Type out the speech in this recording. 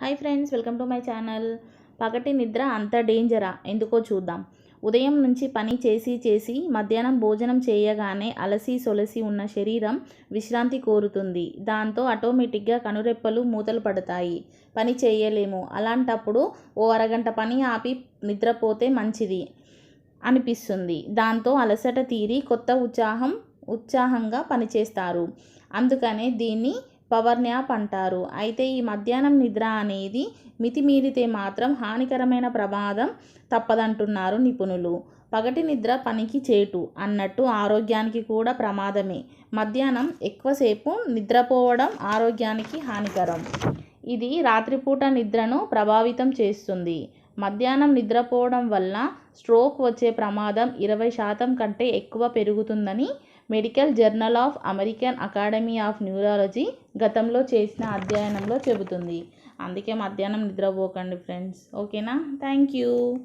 Hi friends welcome to my channel. పగటి నిద్ర అంత డేంజరా? ఎందుకో చూద్దాం. ఉదయం నుంచి పని చేసి చేసి మధ్యాహ్నం భోజనం చేయగానే అలసి సొలసి ఉన్న శరీరం విశ్రాంతి కోరుతుంది. దాంతో ఆటోమేటిక్గా కనురెప్పలు మూతలు పడతాయి. పని చేయలేము. అలాంటప్పుడు ఓ అరగంట పని ఆపి నిద్రపోతే మంచిది అనిపిస్తుంది. దాంతో అలసట తీరి కొత్త ఉత్సాహం ఉత్సాహంగా పనిచేస్తారు. అందుకనే దీన్ని పవర్ న్యాప్ అంటారు అయితే ఈ మధ్యాహ్నం నిద్ర అనేది మితిమీరితే మాత్రం హానికరమైన ప్రమాదం తప్పదంటున్నారు నిపుణులు. పగటి నిద్ర పనికి చేటు అన్నట్టు ఆరోగ్యానికి కూడా ప్రమాదమే. మధ్యాహ్నం ఎక్కువసేపు నిద్రపోవడం ఆరోగ్యానికి హానికరం. ఇది రాత్రిపూట నిద్రను ప్రభావితం చేస్తుంది. మధ్యాహ్నం నిద్రపోవడం వల్ల స్ట్రోక్ వచ్చే ప్రమాదం ఇరవై శాతం కంటే ఎక్కువ పెరుగుతుందని medical journal of American academy of neurology గతంలో చేసిన అధ్యయనంలో చెబుతుంది. అందుకే మధ్యాహ్నం నిద్రపోకండి ఫ్రెండ్స్. ఓకేనా? Thank you